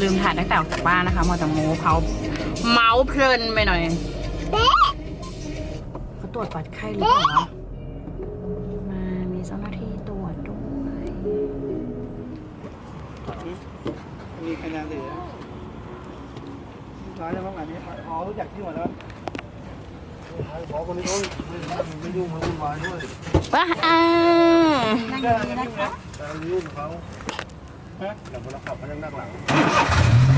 ลืมถ่ายตั้งแต่ออกจากบ้านนะคะมอแต่โมเขาเมาส์เพลินไปหน่อยเขาตรวจวัดไข้หรือเปล่าวะมามีเจ้าหน้าที่ตรวจด้วยมีคะแนนเหลือร้อยแล้วมั้งอันนี้อ๋อรู้จักที่หมดแล้วขอคนนี้เขาไม่ยุ่งมาวุ่นวายด้วยว้าอ่านั่งดีนะคะแต่ยุ่งเขา ฮะแต่คนละขับเขายังนั่งหลัง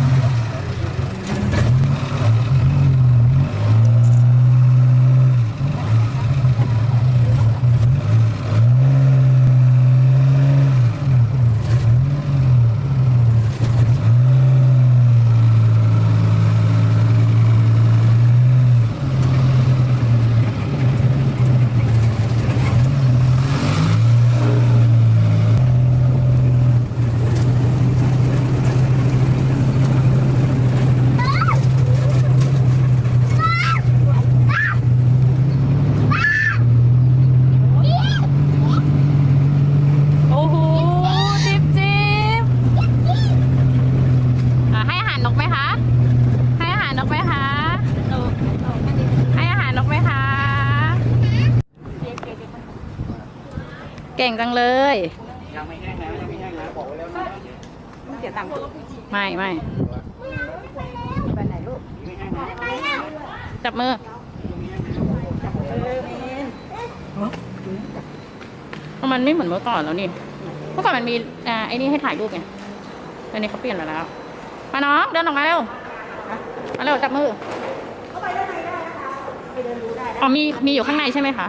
โอ้โหจิบจิบอะให้อาหารนกไหมคะ ให้อาหารนกไหมคะ ให้อาหารนกไหมคะ เก่งจังเลย ยังไม่แห้งนะยังไม่แห้งนะบอกไว้แล้วนะเสียตังค์ไม่ไม่ไม่แห้งนะจับมือมันไม่เหมือนเมื่อก่อนแล้วนี่เมื่อก่อนมันมีอ่าไอ้นี่ให้ถ่ายรูปไงตอนนี้เขาเปลี่ยนไปแล้ว มาน้องเดินออกมาเร็วมาเร็วจับมืออ๋อมีมีอยู่ข้างในใช่ไหมคะ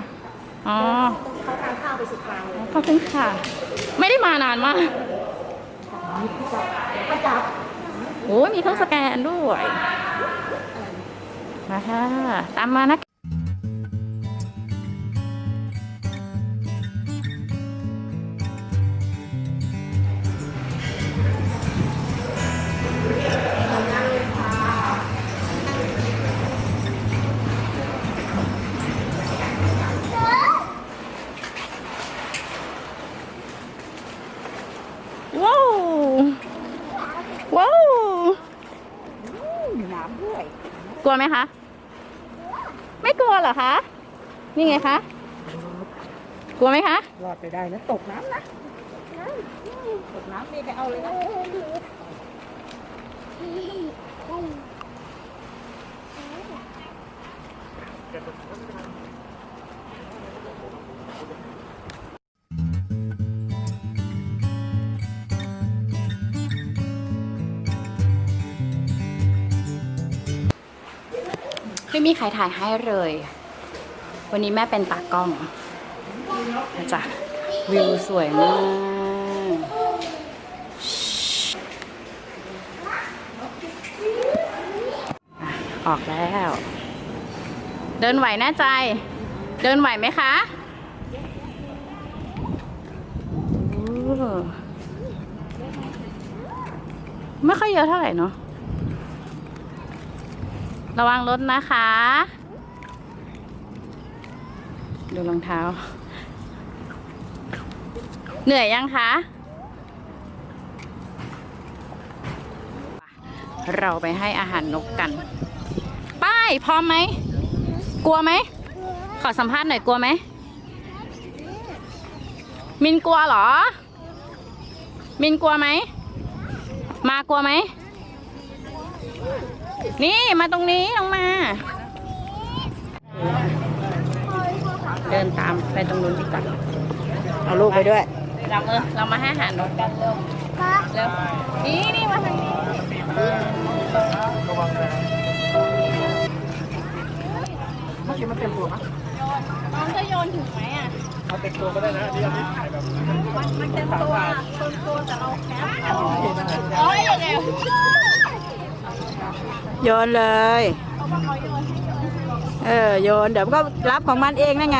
อ๋อเขาทานข้าวไปสิบครั้งขอบคุณค่ะ ไม่ได้มานานมากโอ้ยมีเครื่องสแกนด้วย มาค่ะ ตามมานะว้ กลัวไหมคะ ไม่กลัวเหรอคะ นี่ไงคะ กลัวไหมคะ รอดไปได้นะ ตกน้ำนะ ตกน้ำนี่ไปเอาเลยนะ ไม่มีใครถ่ายให้เลย วันนี้แม่เป็นตากล้องนะจ๊ะวิวสวยมากออกแล้ว เดินไหวแน่ใจ เดินไหวไหมคะไม่ค่อยเยอะเท่าไหร่เนาะ ระวังรถนะคะ ดูรองเท้า เหนื่อยยังคะ เราไปให้อาหารนกกัน ป้ายพร้อมไหม กลัวไหม ขอสัมภาษณ์หน่อยกลัวไหม มินกลัวเหรอ มินกลัวไหม มากลัวไหม นี่มาตรงนี้ลงมา เดินตามไปตรงนู้นดีกว่าเอาลูกไปด้วย เราเออเรามาให้อาหารนกกันเร็วเร็วนี่นี่มาทางนี้ระวังนะเมื่อกี้มันเต็มตัวปะน้องจะโยนถึงไหมอะเอาเต็มตัวก็ได้นะที่อันนี้ถ่ายแบบมันเต็มตัวต้นตัวแต่เราแคปโอ้ยยังไง โยนเลย เออโยนเดี๋ยวมันก็รับของมันเองนั่นไง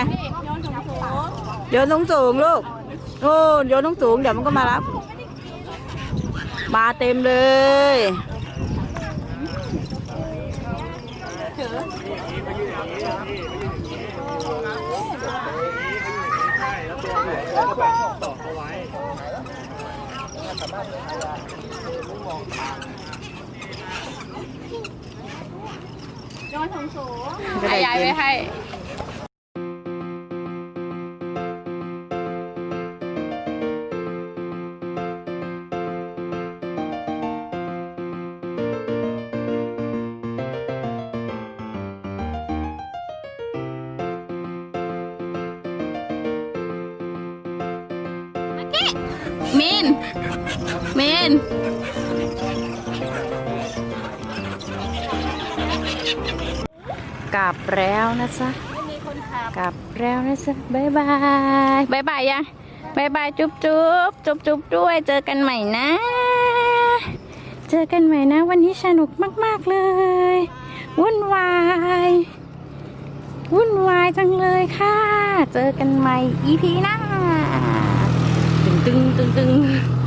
โยนถุงสูงสูงลูกโอ้โยนสูงสูงเดี๋ยวมันก็มารับ มาเต็มเลยแล้วก็แบบต่อเอาไโยนสูงสูงจะได้ยายกินไม่ให้มินมิน กลับแล้วนะจ๊ะกลับแล้วนะจ๊ะบายบายบายบายยังบายบายจุ๊บจุ๊บจุ๊บจุ๊บด้วย เจอกันใหม่นะ เจอกันใหม่นะ วันนี้สนุกมาก ๆ เลย วุ่นวาย วุ่นวายจังเลยค่ะ เจอกันใหม่ EP หน้าตึงตึงตึงตึง